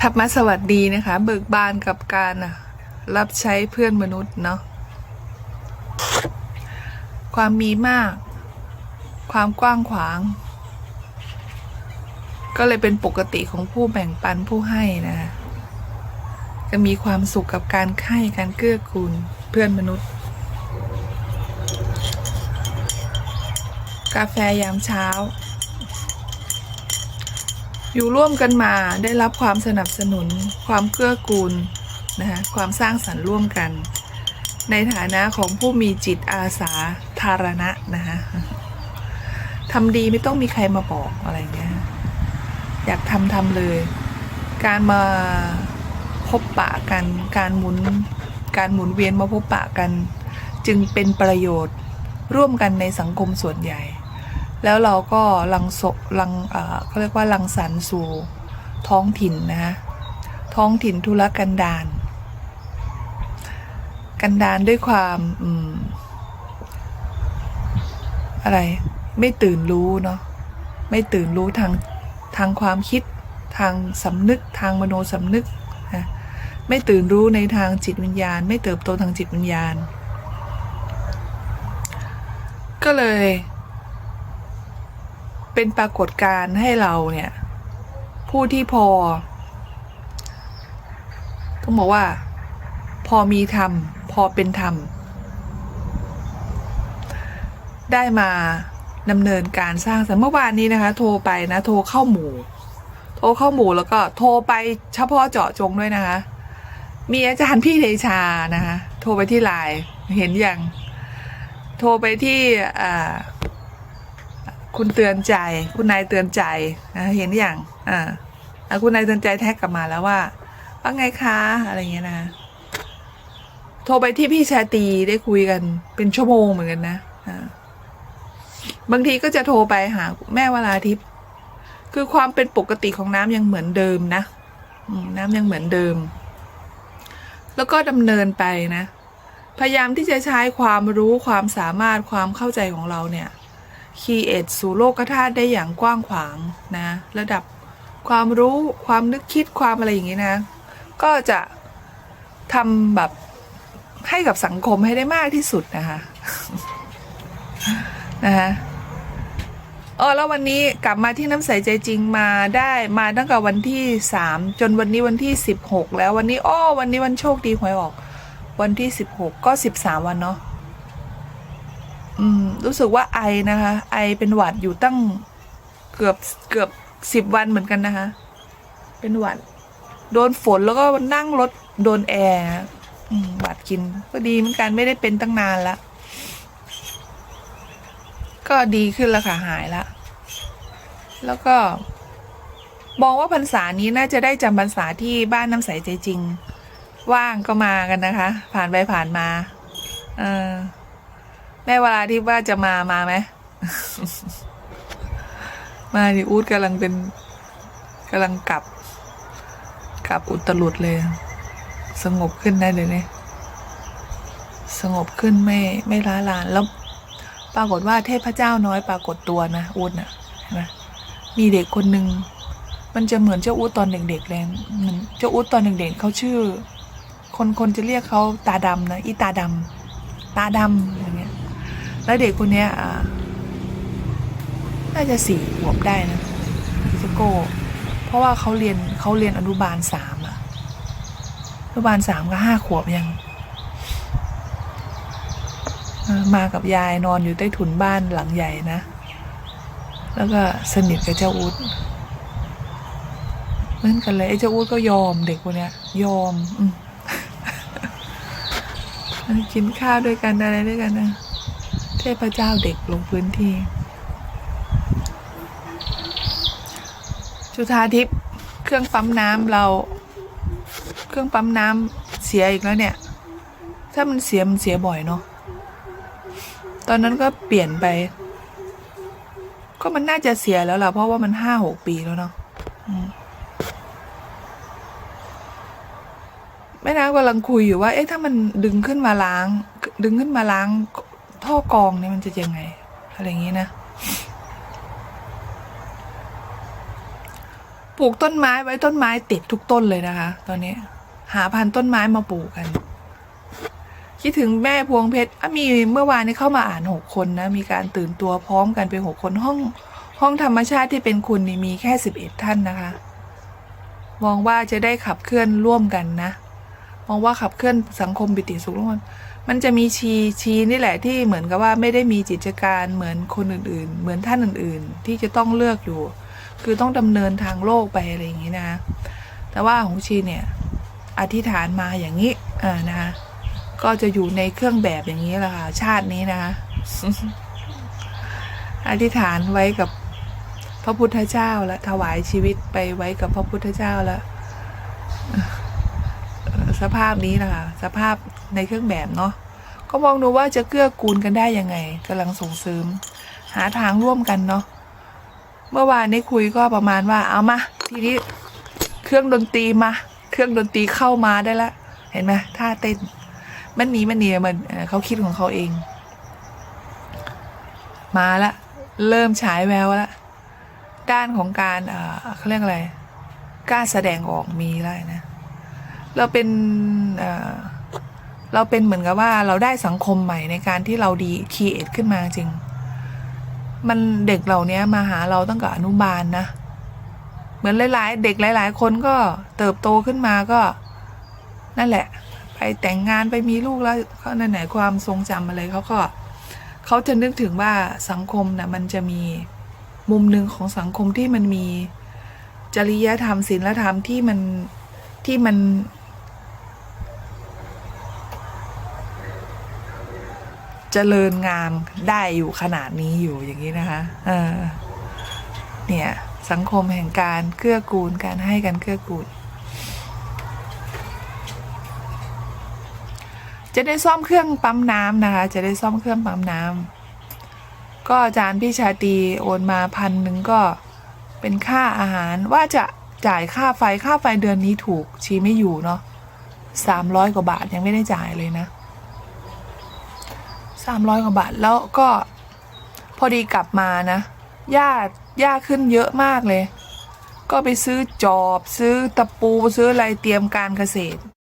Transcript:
ทับมาสวัสดีนะคะ เบิกบานกับการรับใช้เพื่อนมนุษย์เนาะความมีมาก ความกว้างขวาง ก็เลยเป็นปกติของผู้แบ่งปันผู้ให้นะคะจะมีความสุขกับการให้การเกื้อกูลเพื่อนมนุษย์ กาแฟยามเช้า อยู่ร่วมกันมาได้รับความสนับสนุน ความเกื้อกูลนะคะความสร้างสรรค์ร่วมกัน ในฐานะของผู้มีจิตอาสาธารณะนะคะทำดีไม่ต้องมีใครมาบอกอะไรเงี้ยอยากทำทำเลย การมาพบปะกัน การหมุนการหมุนเวียนมาพบปะกัน จึงเป็นประโยชน์ร่วมกันในสังคมส่วนใหญ่ แล้วเราก็ลังศลังเขาเรียกว่าลังสรรค์สู่ท้องถิ่นนะฮะท้องถิ่นธุรกันดารกันดารด้วยความอืมอะไรไม่ตื่นรู้เนาะไม่ตื่นรู้ทางทางความคิดทางสำนึกทางมโนสำนึกนะไม่ตื่นรู้ในทางจิตวิญญาณ ไม่เติบโตทางจิตวิญญาณ ก็เลย เป็นปรากฏการณ์ให้เราเนี่ย ผู้ที่พอ ต้องบอกว่า พอมีธรรม พอเป็นธรรม ได้มาดำเนินการสร้างสรรค์เมื่อวานนี้นะคะ โทรไปนะโทรเข้าหมู่ โทรเข้าหมู่แล้วก็โทรไปเฉพาะเจาะจงด้วยนะคะ มีอาจารย์พี่เดชานะคะ โทรไปที่ไลน์เห็นอย่าง โทรไปที่อ่า คุณเตือนใจ คุณนายเตือนใจเห็นอย่างอ่าคุณนายเตือนใจแท็กกลับมาแล้วว่าว่าไงคะอะไรเงี้ยนะ โทรไปที่พี่ชาตีได้คุยกันเป็นชั่วโมงเหมือนกันนะอ่าบางทีก็จะโทรไปหาแม่วราทิพย์คือความเป็นปกติของน้ำยังเหมือนเดิมนะน้ำยังเหมือนเดิม แล้วก็ดำเนินไปนะ พยายามที่จะใช้ความรู้ความสามารถความเข้าใจของเราเนี่ย คีเอทสู่โลกธาตุได้อย่างกว้างขวางนะ ระดับความรู้ความนึกคิดความอะไรอย่างนี้นะ ก็จะทำแบบให้กับสังคมให้ได้มากที่สุดนะคะนะคะอ๋อแล้ววันนี้กลับมาที่น้ำใสใจจริงมาได้มาตั้งแต่วันที่สามจนวันนี้วันที่สิบหกแล้ววันนี้อ้อวันนี้วันโชคดีหวยออก วันที่สิบหกก็สิบสามวันเนาะ อืม รู้สึกว่าไอนะคะ ไอเป็นหวัดอยู่ตั้งเกือบเกือบสิบวันเหมือนกันนะคะ เป็นหวัด โดนฝนแล้วก็นั่งรถโดนแอร์อืมหวัดกิน ก็ดีเหมือนกันไม่ได้เป็นตั้งนานละก็ดีขึ้นแล้วค่ะหายละแล้วก็ มองว่าพรรษานี้น่าจะได้จำพรรษาที่บ้านน้ำใสใจจริง ว่างก็มากันนะคะ ผ่านไปผ่านมา เออ แม่เวลาที่ว่าจะมามาไหมมาดิอูดกำลังเป็นกำลังกลับ กลับอุตลุดเลย สงบขึ้นได้เลยเนี่ยสงบขึ้นไม่ไม่ล้าลานแล้ว ปรากฏว่าเทพเจ้าน้อยปรากฏตัวนะอูดนะเห็นไหมมีเด็กคนหนึ่งมันจะเหมือนเจ้าอูดตอนเด็กๆเลยเหมือนเจ้าอูดตอนเด็กๆเขาชื่อ คนคนจะเรียกเขาตาดำนะอีตาดำตาดำ แล้วเด็กคนเนี้ยน่าจะสี่ขวบได้นะพิซโก้ เพราะว่าเขาเรียนเขาเรียนอนุบาลสามอะอนุบาลสามก็ห้าขวบยังมากับยายนอนอยู่ใต้ถุนบ้านหลังใหญ่นะ แล้วก็สนิทกับเจ้าอุดเหมือนกันเลยไอ้เจ้าอุดก็ยอมเด็กคนเนี้ย ยอม อืมกินข้าวด้วยกันอะไรด้วยกันนะ เทพเจ้าเด็กลงพื้นที่ จุธาทิพย์เครื่องปั๊มน้ำเรา เครื่องปั๊มน้ำเสียอีกแล้วเนี่ย ถ้ามันเสียมันเสียบ่อยเนาะตอนนั้นก็เปลี่ยนไป ก็มันน่าจะเสียแล้วล่ะ เพราะว่ามันห้าหกปีแล้วเนาะอืมแม่น้ำกำลังคุยอยู่ว่า เอ๊ะถ้ามันดึงขึ้นมาล้าง ดึงขึ้นมาล้าง ท่อกรองเนี่ยมันจะยังไง อะไรอย่างนี้นะ ปลูกต้นไม้ไว้ต้นไม้ติดทุกต้นเลยนะคะ ตอนนี้ หาพันต้นไม้มาปลูกกัน คิดถึงแม่พวงเพชรมีเมื่อวานนี้เข้ามาอ่านหกคนนะ มีการตื่นตัวพร้อมกันเป็นหกคนห้อง ห้องธรรมชาติที่เป็นคุณนี่มีแค่สิบเอ็ดท่านนะคะ มองว่าจะได้ขับเคลื่อนร่วมกันนะมองว่าขับเคลื่อนสังคมปิติสุขร่วมกัน มันจะมีชีชีนี่แหละที่เหมือนกับว่าไม่ได้มีจิตการเหมือนคนอื่นๆ เหมือนท่านอื่นๆ ที่จะต้องเลือกอยู่ คือต้องดำเนินทางโลกไปอะไรอย่างนี้นะ แต่ว่าของชีเนี่ยอธิษฐานมาอย่างนี้อ่านะคะก็จะอยู่ในเครื่องแบบอย่างนี้แหละค่ะชาตินี้นะคะอธิษฐานไว้กับพระพุทธเจ้าแล้วถวายชีวิตไปไว้กับพระพุทธเจ้าแล้ว สภาพนี้นะคะ สภาพในเครื่องแบบเนาะก็มองดูว่าจะเกื้อกูลกันได้ยังไงกำลังส่งเสริม หาทางร่วมกันเนาะเมื่อวานนี้คุยก็ประมาณว่าเอามาทีนี้เครื่องดนตรีมา เครื่องดนตรีเข้ามาได้ละ เห็นไหมท่าเต้น มันหนีมันหนีมันเขาคิดของเขาเอง มาละ เริ่มฉายแววละ ด้านของการเอ่อเขาเรียกอะไรกล้าแสดงออกมีแล้วนะ เราเป็นเราเป็นเหมือนกับว่าเราได้สังคมใหม่ในการที่เราดีคีเอทขึ้นมาจริง มันเด็กเหล่านี้มาหาเราตั้งแต่อนุบาลนะเหมือนหลาย ๆ เด็กหลาย ๆ คนก็เติบโตขึ้นมาก็ นั่นแหละ ไปแต่งงานไปมีลูกแล้วเขาในไหนความทรงจำอะไรเขาก็เขาจะนึกถึงว่าสังคมนะมันจะมีมุมหนึ่งของสังคมที่มันมีจริยธรรมศีลธรรมที่มันที่มัน เจริญงามได้อยู่ขนาดนี้อยู่อย่างนี้นะคะเออเนี่ยสังคมแห่งการเกื้อกูลการให้กันเกื้อกูล จะได้ซ่อมเครื่องปั๊มน้ำนะคะ จะได้ซ่อมเครื่องปั๊มน้ำก็อาจารย์พี่ชาตีโอนมาพันหนึ่งก็เป็นค่าอาหารว่าจะจ่ายค่าไฟค่าไฟเดือนนี้ถูกชีไม่อยู่เนาะสามร้อยกว่าบาทยังไม่ได้จ่ายเลยนะ สามร้อยกว่าบาทแล้วก็พอดีกลับมานะหญ้าหญ้าขึ้นเยอะมากเลย ก็ไปซื้อจอบ ซื้อตะปูซื้ออะไรเตรียมการเกษตร